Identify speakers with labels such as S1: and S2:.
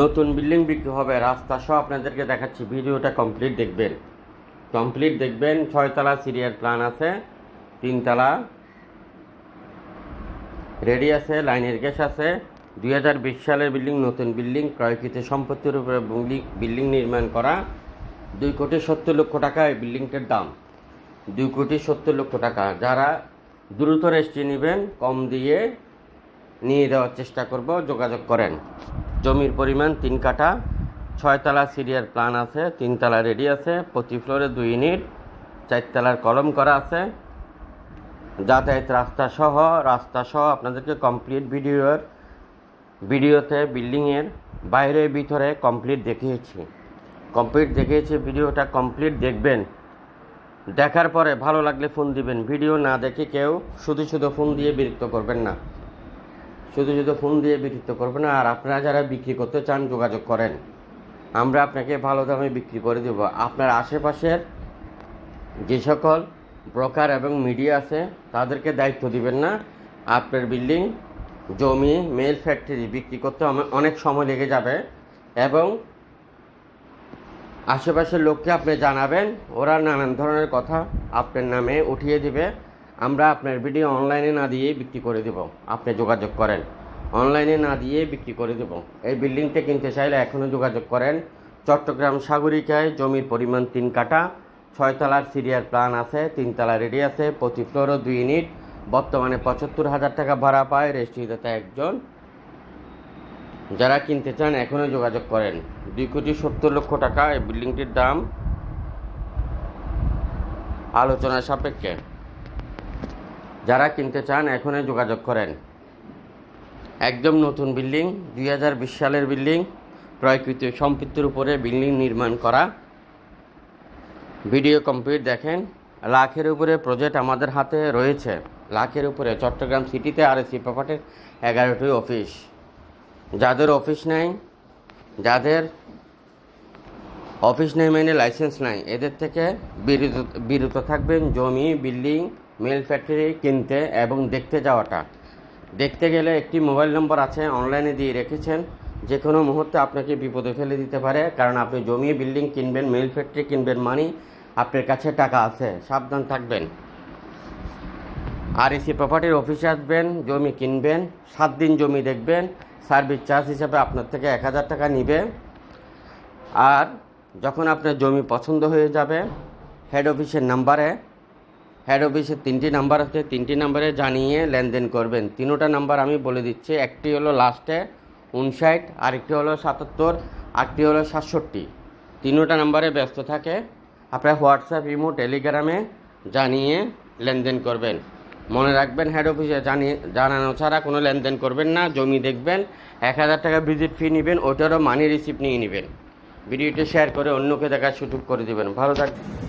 S1: নতুন বিল্ডিং বিক্রি হবে, রাস্তা সহ আপনাদেরকে দেখাচ্ছি, ভিডিওটা কমপ্লিট দেখবেন। কমপ্লিট দেখবেন, ছয়তলা সিরিয়ার প্ল্যান আছে, তিনতলা রেডি আছে, লাইনের গ্যাস আছে। দুই হাজার বিশ সালের বিল্ডিং, নতুন বিল্ডিং, ক্রয়কৃত সম্পত্তির উপরে বিল্ডিং নির্মাণ করা। দুই কোটি সত্তর লক্ষ টাকা এই বিল্ডিংটার দাম। দুই কোটি সত্তর লক্ষ টাকা। যারা দ্রুত রেস্টি নেবেন, কম দিয়ে নিয়ে দেওয়ার চেষ্টা করব, যোগাযোগ করেন। জমির পরিমাণ তিন কাঠা, ছয়তলা সিরিয়ার প্ল্যান আছে, তিনতলা রেডি আছে, প্রতি ফ্লোরে দুই ইউনিট চারতলার কলম করা আছে। যাতায়াত রাস্তা সহ রাস্তা সহ আপনাদেরকে কমপ্লিট ভিডিওর, ভিডিওতে বিল্ডিংয়ের বাইরে ভিতরে কমপ্লিট দেখিয়েছি। কমপ্লিট দেখিয়েছি, ভিডিওটা কমপ্লিট দেখবেন। দেখার পরে ভালো লাগলে ফোন দিবেন। ভিডিও না দেখে কেউ শুধু শুধু ফোন দিয়ে বিরক্ত করবেন না। শুধু শুধু ফোন দিয়ে বিরক্ত করবেন না, আর আপনারা যারা বিক্রি করতে চান, যোগাযোগ করেন। আমরা আপনাকে ভালো দামে বিক্রি করে দেব। আপনার আশেপাশের যে সকল ব্রোকার এবং মিডিয়া আছে, তাদেরকে দায়িত্ব দিবেন না। আপনার বিল্ডিং, জমি, মেল ফ্যাক্টরি বিক্রি করতে অনেক সময় লেগে যাবে এবং আশেপাশের লোককে আপনি জানাবেন, ওরা নানান ধরনের কথা আপনার নামে উঠিয়ে দিবে। আমরা আপনার ভিডিও অনলাইনে না দিয়ে বিক্রি করে দেব। আপনি যোগাযোগ করেন। অনলাইনে না দিয়ে বিক্রি করে দেব। এই বিল্ডিংটা কিনতে চাইলে এখনও যোগাযোগ করেন। চট্টগ্রাম সাগরিকায় জমির পরিমাণ তিন কাটা ছয়তলার সিরিয়ার প্ল্যান আছে, তিনতলা রেডি আছে, প্রতি ফ্লোরও দুই ইউনিট বর্তমানে পঁচাত্তর হাজার টাকা ভাড়া পায় রেজিস্ট্রিদাতা একজন। যারা কিনতে চান এখনও যোগাযোগ করেন। দুই কোটি সত্তর লক্ষ টাকা এই বিল্ডিংটির দাম। আলোচনা সাপেক্ষে। যারা কিনতে চান, এখনই যোগাযোগ করেন। একদম নতুন বিল্ডিং, দুই হাজার বিশ সালের বিল্ডিং, ক্রয়কৃত সম্পত্তির উপরে বিল্ডিং নির্মাণ করা। ভিডিও কমপ্লিট দেখেন, লাখের উপরে প্রজেক্ট আমাদের হাতে রয়েছে। লাখের উপরে চট্টগ্রাম সিটিতে আর এসি প্রপার্টির এগারোটি অফিস যাদের অফিস নেই, যাদের অফিস নেই মানে লাইসেন্স নাই, এদের থেকে বিরত বিরত থাকবেন। জমি, বিল্ডিং মেল ফ্যাক্টরি কিনতে এবং দেখতে যাওয়াটা। দেখতে গেলে একটি মোবাইল নম্বর আছে, অনলাইনে দিয়ে রেখেছেন। যে কোনো মুহূর্তে আপনাকে বিপদে ফেলে দিতে পারে, কারণ আপনি জমি, বিল্ডিং কিনবেন, মেল ফ্যাক্টরি কিনবেন মানি আপনার কাছে টাকা আছে। সাবধান থাকবেন। আর এসি প্রপার্টির অফিসে আসবেন, জমি কিনবেন, সাত দিন জমি দেখবেন, সার্ভিস চার্জ হিসাবে আপনার থেকে এক হাজার টাকা নিবে। আর যখন আপনার জমি পছন্দ হয়ে যাবে, হেড অফিসের নাম্বারে হেড অফিসে তিনটি নাম্বার আছে, তিনটি নাম্বারে জানিয়ে লেনদেন করবেন। তিনোটা নাম্বার আমি বলে দিচ্ছি, একটি হলো লাস্টে উনষাট, আরেকটি হলো সাতাত্তর, আরেকটি হলো সাতষট্টি। তিনোটা নাম্বারে ব্যস্ত থাকে, আপনার হোয়াটসঅ্যাপ ইমো টেলিগ্রামে জানিয়ে লেনদেন করবেন। মনে রাখবেন হেড অফিসে জানিয়ে, জানানো ছাড়া কোনো লেনদেন করবেন না, জমি দেখবেন, এক হাজার টাকা ভিজিট ফি নেবেন ওটারও মানি রিসিপ্ট নিয়ে নেবেন। ভিডিওটি শেয়ার করে অন্যকে দেখার সুযোগ করে দেবেন। ভালো থাকবেন